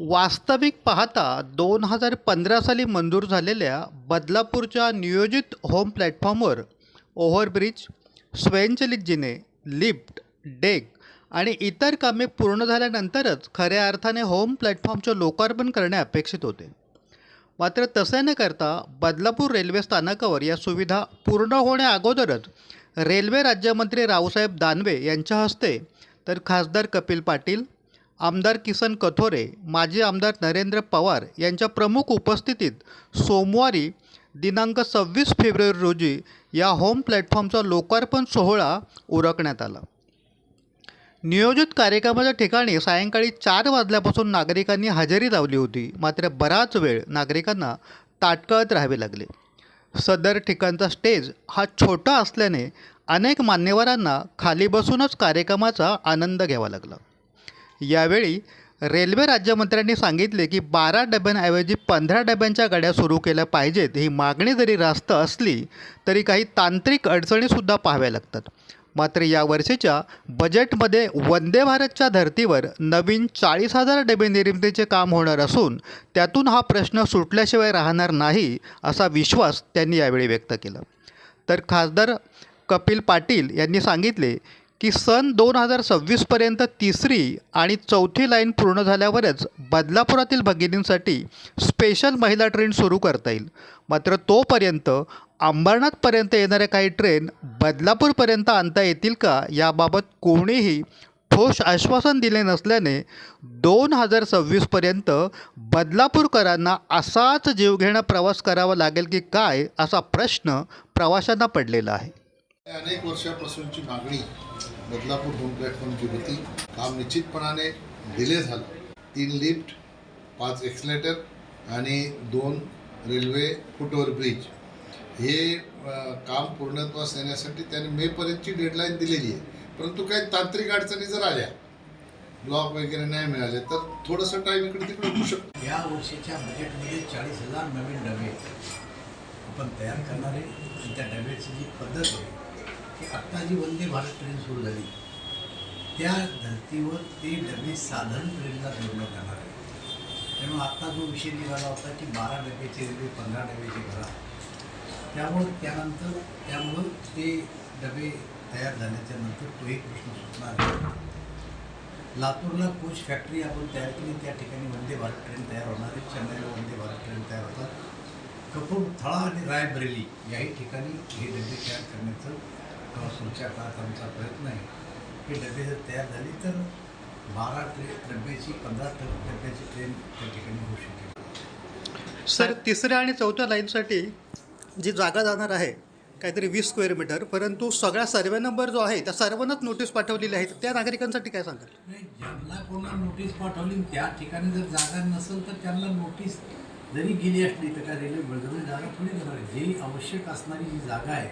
वास्तविक पाहता दोन हजार पंधरा साली मंजूर झालेल्या बदलापूरच्या नियोजित होम प्लॅटफॉर्मवर ओव्हरब्रिज स्वयंचलित जिने लिफ्ट डेक आणि इतर कामे पूर्ण झाल्यानंतरच खऱ्या अर्थाने होम प्लॅटफॉर्मचे लोकार्पण करणे अपेक्षित होते. मात्र तसे न करता बदलापूर रेल्वे स्थानकावर या सुविधा पूर्ण होण्या अगोदरच रेल्वे राज्यमंत्री रावसाहेब दानवे यांच्या हस्ते तर खासदार कपिल पाटील आमदार किसन कथोरे माजी आमदार नरेंद्र पवार यांच्या प्रमुख उपस्थितीत सोमवारी दिनांक सव्वीस फेब्रुवारी रोजी या होम प्लॅटफॉर्मचा लोकार्पण सोहळा उरकण्यात आला. नियोजित कार्यक्रमाच्या ठिकाणी सायंकाळी चार वाजल्यापासून नागरिकांनी हजेरी लावली होती. मात्र बराच वेळ नागरिकांना ताटकळत राहावे लागले. सदर ठिकाणचा स्टेज हा छोटा असल्याने अनेक मान्यवरांना खाली बसूनच कार्यक्रमाचा आनंद घ्यावा लागला. यावेळी रेल्वे राज्यमंत्र्यांनी सांगितले की बारा डब्यांऐवजी पंधरा डब्यांच्या गाड्या सुरू केल्या पाहिजेत. ही मागणी जरी रास्त असली तरी काही तांत्रिक अडचणीसुद्धा पाहाव्या लागतात. मात्र या वर्षीच्या बजेटमध्ये वंदे भारतच्या धर्तीवर नवीन चाळीस हजार डबे निर्मितीचे काम होणार असून त्यातून हा प्रश्न सुटल्याशिवाय राहणार नाही असा विश्वास त्यांनी यावेळी व्यक्त केला. तर खासदार कपिल पाटील यांनी सांगितले की सन दोन हजार सव्वीसपर्यंत तिसरी आणि चौथी लाईन पूर्ण झाल्यावरच बदलापुरातील भगिनींसाठी स्पेशल महिला ट्रेन सुरू करता येईल. मात्र तोपर्यंत अंबरनाथपर्यंत येणाऱ्या काही ट्रेन बदलापूरपर्यंत आणता येतील का याबाबत कोणीही ठोस आश्वासन दिले नसल्याने दोन हजार सव्वीसपर्यंत बदलापूरकरांना असाच जीवघेणा प्रवास करावा लागेल की काय असा प्रश्न प्रवाशांना पडलेला आहे. अनेक वर्षापासूनची मागणी बदलापूर होम प्लॅटफॉर्मची होती. काम निश्चितपणाने डिले झालं. तीन लिफ्ट पाच एक्सलेटर आणि दोन रेल्वे फुटओव्हर ब्रिज हे काम पूर्णत्वास येण्यासाठी त्याने मेपर्यंतची डेडलाईन दिलेली आहे. परंतु काही तांत्रिक अडचणी जर आल्या ब्लॉक वगैरे नाही मिळाले तर थोडंसं टाईम इकडे तिकडे होऊ शकतो. या वर्षीच्या बजेटमध्ये चाळीस हजार नवीन डबे आपण तयार करणार आहे. आणि त्या डब्याची जी पद्धत आहे की आत्ता जी वंदे भारत ट्रेन सुरू झाली. त्या धर्तीवर ते डबे साधारण ट्रेनला जोडण्यात येणार आहे. त्यामुळे आत्ता जो विषय निघाला होता की बारा डब्याचे रेल्वे पंधरा डब्याचे करा त्यामुळं त्यानंतर त्यामुळं ते डबे तयार झाल्याच्यानंतर तो एक प्रश्न सुटणार लातूरला कोच फॅक्टरी आपण तयार केली त्या ठिकाणी वंदे भारत ट्रेन तयार होणार आहे. चेन्नईला वंदे भारत ट्रेन तयार होतात. कपूरथळा आणि रायबरेली याही ठिकाणी हे डबे तयार करण्याचं पुढच्या काळात आमचा प्रयत्न आहे. हे डबे जर तयार झाले तर बारा ट्रेन डब्याची पंधरा डब्याची ट्रेन त्या ठिकाणी होऊ शकेल. सर तिसऱ्या आणि चौथ्या लाईनसाठी जी जागा जाणार आहे काहीतरी वीस स्क्वेअर मीटर परंतु सगळा सर्वे नंबर जो आहे त्या सर्वांनाच नोटीस पाठवलेली आहे त्या नागरिकांसाठी काय सांगाल? नाही ज्यांना कोणा नोटीस पाठवली त्या ठिकाणी जर जागा नसेल तर त्यांना नोटीस जरी गेली असली तर काय रेल्वे बळजबरी जागा थोडी देणार आहे. जी आवश्यक असणारी जी जागा आहे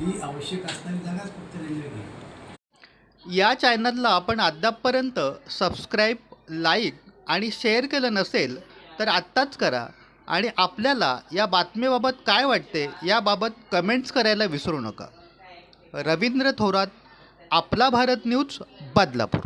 ही आवश्यक असणारी जागाच फक्त रेल्वे घेईल या चॅनलला आपण अद्यापपर्यंत सबस्क्राईब लाईक आणि शेअर केलं नसेल तर आत्ताच करा. आणि आपल्याला या बातमीबाबत काय वाटते याबाबत कमेंट्स करायला विसरू नका. रवींद्र थोरात आपला भारत न्यूज बदलापूर.